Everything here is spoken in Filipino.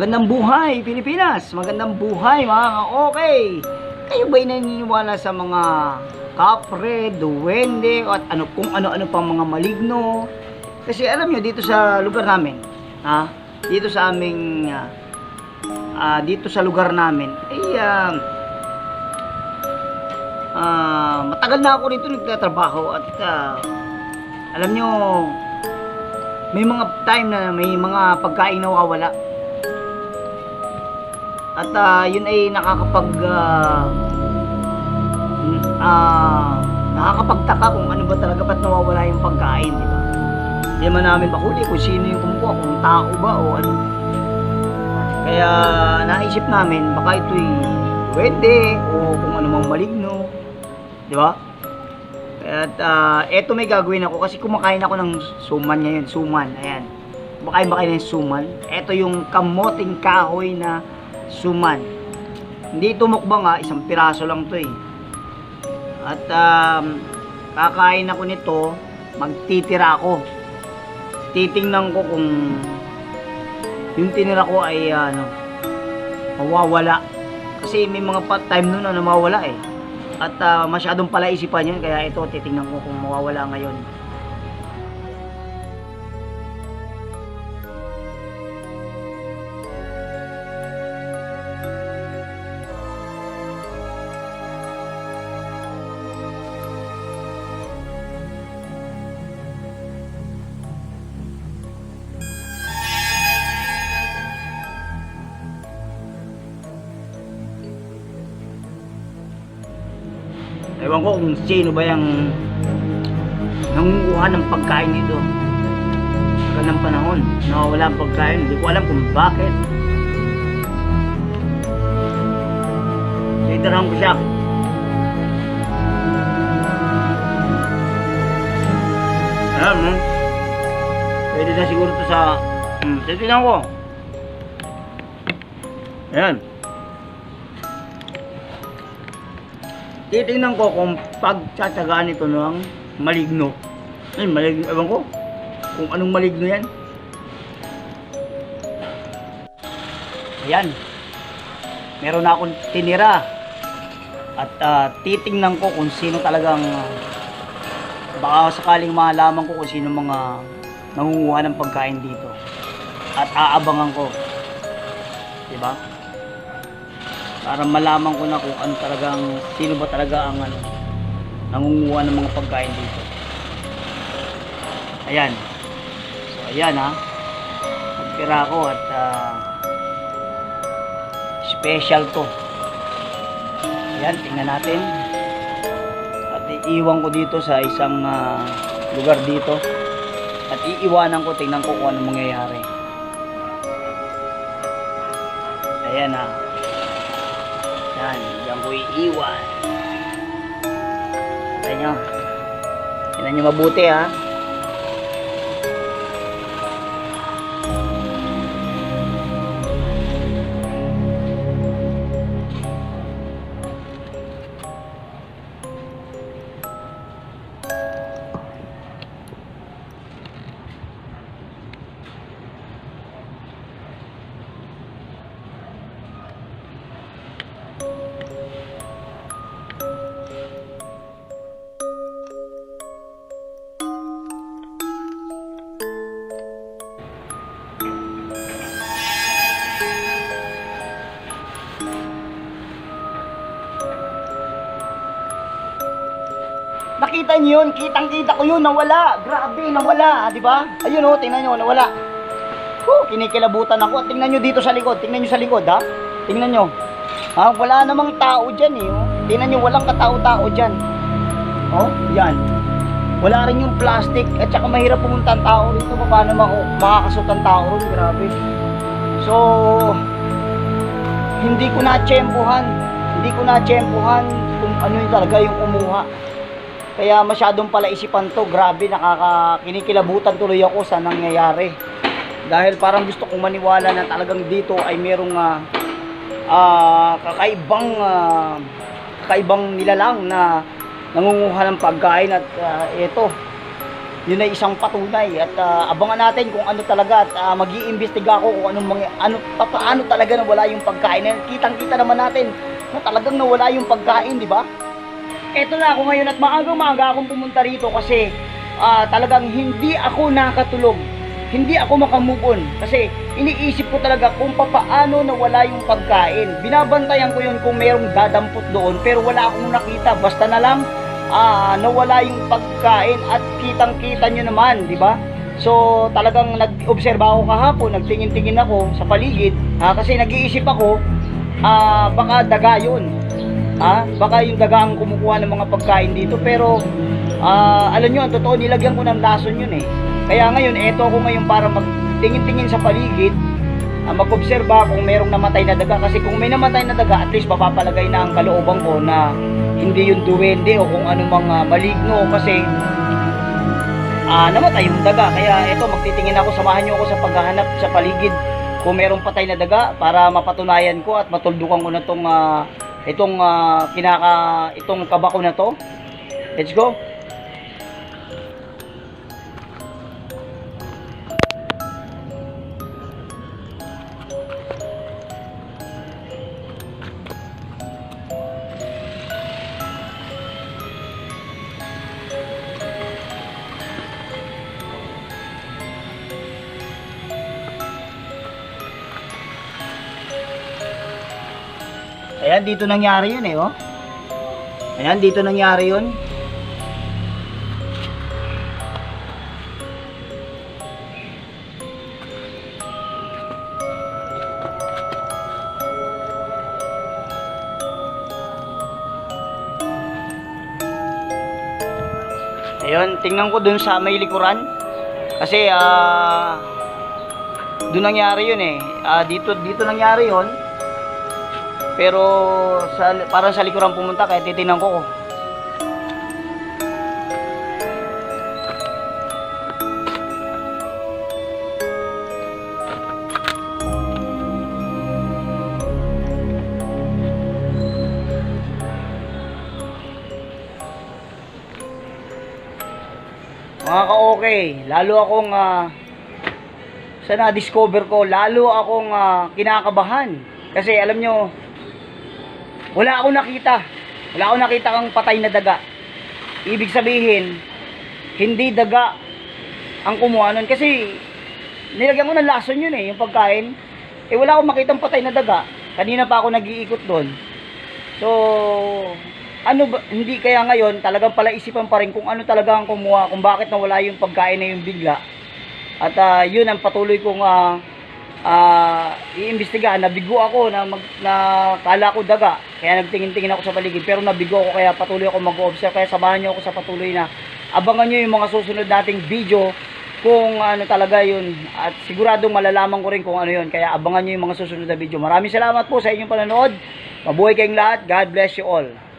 Magandang buhay, Pilipinas! Magandang buhay, mga ka-okay! Kayo ba'y naniniwala sa mga kapre, duwende, at ano, kung ano-ano pang mga maligno? Kasi alam nyo, dito sa lugar namin, ha? Dito sa aming, ah, ah, dito sa lugar namin, ay, ah, ah, matagal na ako dito nagtatrabaho at ah, alam nyo, may mga time na may mga pagkain na nawawala. At ah, yun ay nakakapag mm, ah, nakakapagtaka kung ano ba talaga ba't nawawala yung pagkain, di ba? Hindi naman namin mahuli kung sino yung kumukuha, kung tao ba o ano. Kaya naisip namin baka ito'y pwede o kung ano mang maligno, di ba? At ah, eto may gagawin ako kasi kumakain ako ng suman ngayon, suman, ayan. Kumakain ba kayo ng suman? Eto yung kamoting kahoy na suman. Hindi ito mukbang ha, isang piraso lang to eh. At um, kakain ako nito, magtitira ako. Titingnan ko kung yung tinira ko ay ano, mawawala. Kasi may mga pa- time nun na mawawala eh. At ah, masyadong palaisipan yun, kaya ito titingnan ko kung mawawala ngayon. Ewan ko kung sino ba yung nangunguha ng pagkain dito. Tagal ng panahon, nawawala ang pagkain. Hindi ko alam kung bakit. Titirahan ko siya. Ayan, hmm. Pwede na siguro to sa... Hmm, titignan ko. Ayan. Titingnan ko kung pagtsatsagaan ito ng maligno. Ay, maligno, ewan ko. Kung anong maligno yan. Ayan. Meron na akong tinira. At ah, titingnan ko kung sino talagang ah, baka sakaling malaman ko kung sino mga nangunguha ng pagkain dito. At aabangan ko. Diba? Para malaman ko na kung ano talagang sino ba talaga ang ano nangunguha ng mga pagkain dito. Ayan. So ayan ha. Magtira ko at ah, special to. Ayan tingnan natin. At iiwan ko dito sa isang ah, lugar dito. At iiwanan ko tingnan ko kung ano mangyayari. Ayan ha yan, diyan ko iiwan. Tignan nyo. Tignan nyo mabuti ha. Nakita niyo yun, kitang-kita ko yun, nawala. Grabe, nawala, di ba? Ayun oh, tingnan niyo, nawala. Huh, kinikilabutan ako. Tingnan niyo dito sa likod, tingnan niyo sa likod, ha? Tingnan niyo. Ha, wala namang tao diyan eh. Oh. Tingnan niyo, walang katao-tao diyan. Oh, yan. Wala rin yung plastic at saka mahirap pumunta ang tao rito. Paano ma- makakasot ang tao ron? Grabe. So, hindi ko na-tsempuhan. Hindi ko na-tsempuhan kung ano yung talaga yung umuha. Kaya masyadong palaisipan to. Grabe, nakakakinikilabutan tuloy ako sa nangyayari. Dahil parang gusto kong maniwala na talagang dito ay merong ah, ah, kakaibang ah, kakaibang nilalang na nangunguha ng pagkain at ah, ito yun ay isang patunay at ah, abangan natin kung ano talaga at uh, mag-iimbestiga ako kung anong mga, ano, pa- paano talaga nawala yung pagkain. Kitang-kita naman natin na talagang nawala yung pagkain, di ba? Eto na ako ngayon at maagang-maaga akong pumunta rito kasi ah, talagang hindi ako nakatulog. Hindi ako makamove on kasi iniisip ko talaga kung papaano nawala yung pagkain. Binabantayan ko yun kung mayroong dadampot doon pero wala akong nakita. Basta na lang ah, nawala yung pagkain at kitang-kita nyo naman, di ba? So talagang nag-obserba ako kahapon, nagtingin-tingin ako sa paligid ah, kasi nag-iisip ako ah, baka daga yun. Ah, baka yung daga ang kumukuha ng mga pagkain dito pero ah, alam nyo, ang totoo nilagyan ko ng lason yun eh. Kaya ngayon, eto ako ngayon para magtingin-tingin sa paligid, ah, mag-obserba kung merong namatay na daga kasi kung may namatay na daga, at least mapapalagay na ang kalooban ko na hindi yung duwende o kung ano mga maligno kasi ah namatay yung daga. Kaya eto, magtitingin ako, samahan nyo ako sa paghahanap sa paligid kung merong patay na daga para mapatunayan ko at matuldukan ko na tong ah, itong ah, kinaka itong kabako na to. Let's go. Ayan, dito nangyari yun eh, oh. Ayan, dito nangyari yun. Ayun, tingnan ko dun sa may likuran. Kasi, ah, dun nangyari yun eh. Ah, dito, dito nangyari yun. Pero sa parang sa likuran pumunta kaya titingnan ko. Mga ka-okay, lalo akong ah, sa na-discover ko, lalo akong ah, kinakabahan. Kasi alam nyo, wala akong nakita. Wala akong nakita kang patay na daga. Ibig sabihin, hindi daga ang kumuha nun. Kasi, nilagyan ko ng lason yun eh, yung pagkain. Eh, wala akong makitang patay na daga. Kanina pa ako nag-iikot doon. So, ano ba, hindi kaya ngayon, talagang pala isipan pa rin kung ano talaga ang kumuha, kung bakit nawala yung pagkain na yung bigla. At ah, yun ang patuloy kong ah, ah, iimbestigahan. Nabigo ako na, mag, na kala ko daga. Kaya nagtingin-tingin ako sa paligid. Pero nabigo ako kaya patuloy ako mag-observe. Kaya samahan nyo ako sa patuloy na abangan nyo yung mga susunod nating video kung ano talaga yun. At siguradong malalaman ko rin kung ano yun. Kaya abangan nyo yung mga susunod na video. Maraming salamat po sa inyong panonood. Mabuhay kayong lahat. God bless you all.